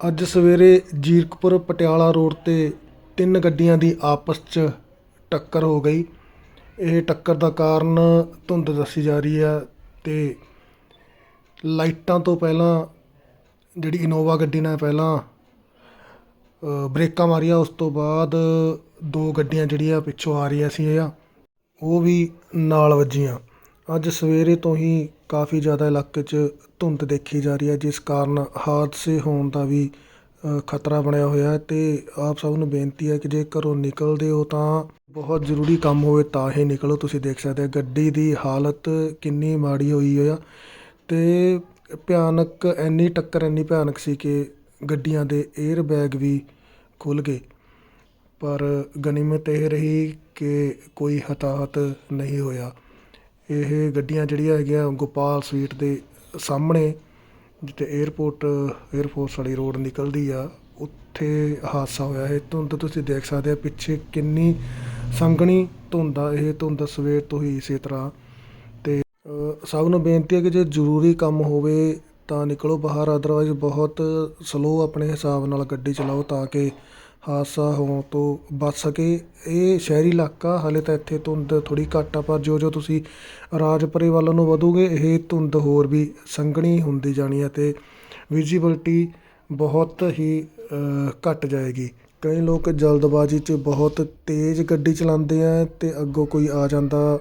ਅੱਜ ਸਵੇਰੇ ਜੀਰਕਪੁਰ ਪਟਿਆਲਾ ਰੋਡ 'ਤੇ ਤਿੰਨ ਗੱਡੀਆਂ ਦੀ ਆਪਸ 'ਚ ਟੱਕਰ ਹੋ ਗਈ। ਇਹ ਟੱਕਰ ਦਾ ਕਾਰਨ ਧੁੰਦ ਦੱਸੀ ਜਾ ਰਹੀ ਹੈ ਅਤੇ ਲਾਈਟਾਂ ਤੋਂ ਪਹਿਲਾਂ ਜਿਹੜੀ ਇਨੋਵਾ ਗੱਡੀ ਨੇ ਪਹਿਲਾਂ ਅ, ਬ੍ਰੇਕਾਂ ਮਾਰੀਆਂ ਉਸ ਤੋਂ ਬਾਅਦ ਦੋ ਗੱਡੀਆਂ ਜਿਹੜੀਆਂ ਪਿੱਛੋਂ ਆ ਰਹੀਆਂ ਸੀ ਉਹ ਵੀ ਨਾਲ ਵੱਜੀਆਂ। ਅੱਜ ਸਵੇਰੇ ਤੋਂ ਹੀ ਕਾਫੀ ਜ਼ਿਆਦਾ ਇਲਾਕੇ 'ਚ ਧੁੰਦ ਦੇਖੀ ਜਾ ਰਹੀ ਹੈ, ਜਿਸ ਕਾਰਨ ਹਾਦਸੇ ਹੋਣ ਦਾ ਵੀ ਖਤਰਾ ਬਣਿਆ ਹੋਇਆ ਹੈ ਅਤੇ ਆਪ ਸਭ ਨੂੰ ਬੇਨਤੀ ਹੈ ਕਿ ਜੇ ਘਰੋਂ ਨਿਕਲਦੇ ਹੋ ਤਾਂ ਬਹੁਤ ਜ਼ਰੂਰੀ ਕੰਮ ਹੋਵੇ ਤਾਂ ਹੀ ਨਿਕਲੋ। ਤੁਸੀਂ ਦੇਖ ਸਕਦੇ ਗੱਡੀ ਦੀ ਹਾਲਤ ਕਿੰਨੀ ਮਾੜੀ ਹੋਈ ਹੋਈ ਆ ਅਤੇ ਭਿਆਨਕ, ਇੰਨੀ ਟੱਕਰ ਇੰਨੀ ਭਿਆਨਕ ਸੀ ਕਿ ਗੱਡੀਆਂ ਦੇ 에ਅਰ ਬੈਗ ਵੀ ਖੁੱਲ੍ਹ ਗਏ। ਪਰ ਗਨੀਮਤ ਇਹ ਰਹੀ ਕਿ ਕੋਈ ਹਤਾਹਤ ਨਹੀਂ ਹੋਇਆ। ਇਹ ਗੱਡੀਆਂ ਜਿਹੜੀਆਂ ਹੈਗੀਆਂ ਗੋਪਾਲ ਸਵੀਟ ਦੇ ਸਾਹਮਣੇ, ਜਿੱਥੇ ਏਅਰਪੋਰਟ 에ਅਰਫੋਰਸ ਵਾਲੀ ਰੋਡ ਨਿਕਲਦੀ ਆ, ਉੱਥੇ ਹਾਦਸਾ ਹੋਇਆ ਇਹ ਧੁੰਦ, ਤੁਸੀਂ ਦੇਖ ਸਕਦੇ ਆ ਪਿੱਛੇ ਕਿੰਨੀ ਸੰਘਣੀ ਧੁੰਦ ਆ ਇਹ ਧੁੰਦ ਸਵੇਰ ਤੋਂ ਹੀ ਇਸੇ ਤਰ੍ਹਾਂ। ਤੇ ਸਭ ਨੂੰ ਬੇਨਤੀ ਹੈ ਕਿ ਜੇ ਜ਼ਰੂਰੀ ਕੰਮ ਹੋਵੇ ਤਾਂ ਨਿਕਲੋ ਬਾਹਰ ਅਦਰਵਾਈਜ਼ ਬਹੁਤ ਸਲੋ ਆਪਣੇ ਹਿਸਾਬ ਨਾਲ ਗੱਡੀ ਚਲਾਓ ਤਾਂ ਕਿ ਹਾਦਸਾ ਹੋਣ ਤੋਂ ਬਚ ਸਕੇ। ਇਹ ਸ਼ਹਿਰੀ ਇਲਾਕਾ, ਹਾਲੇ ਤਾਂ ਇੱਥੇ ਧੁੰਦ ਥੋੜ੍ਹੀ ਘੱਟ ਆ, ਪਰ ਜੋ ਜੋ ਤੁਸੀਂ ਰਾਜਪੁਰੇ ਵੱਲ ਨੂੰ ਵਧੋਗੇ, ਇਹ ਧੁੰਦ ਹੋਰ ਵੀ ਸੰਘਣੀ ਹੁੰਦੀ ਜਾਣੀ ਹੈ ਅਤੇ ਵਿਜ਼ੀਬਿਲਟੀ ਬਹੁਤ ਹੀ ਘੱਟ ਜਾਏਗੀ। ਕਈ ਲੋਕ ਜਲਦਬਾਜ਼ੀ 'ਚ ਬਹੁਤ ਤੇਜ਼ ਗੱਡੀ ਚਲਾਉਂਦੇ ਆ ਅਤੇ ਅੱਗੋਂ ਕੋਈ ਆ ਜਾਂਦਾ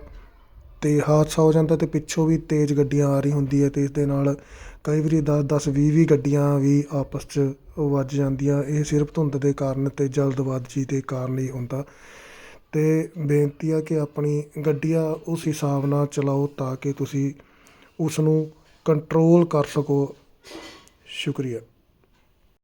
ਅਤੇ ਹਾਦਸਾ ਹੋ ਜਾਂਦਾ ਅਤੇ ਪਿੱਛੋਂ ਵੀ ਤੇਜ਼ ਗੱਡੀਆਂ ਆ ਰਹੀ ਹੁੰਦੀ ਹੈ ਅਤੇ ਇਸ ਦੇ ਨਾਲ ਕਈ ਵਾਰੀ ਦਸ ਦਸ, ਵੀਹ ਵੀਹ ਗੱਡੀਆਂ ਵੀ ਆਪਸ 'ਚ ਵੱਜ ਜਾਂਦੀਆਂ। ਇਹ ਸਿਰਫ ਧੁੰਦ ਦੇ ਕਾਰਨ ਅਤੇ ਜਲਦਬਾਜ਼ੀ ਦੇ ਕਾਰਨ ਹੀ ਹੁੰਦਾ। ਅਤੇ ਬੇਨਤੀ ਆ ਕਿ ਆਪਣੀ ਗੱਡੀਆਂ ਉਸ ਹਿਸਾਬ ਨਾਲ ਚਲਾਓ ਤਾਂ ਕਿ ਤੁਸੀਂ ਉਸ ਨੂੰ ਕੰਟਰੋਲ ਕਰ ਸਕੋ। ਸ਼ੁਕਰੀਆ।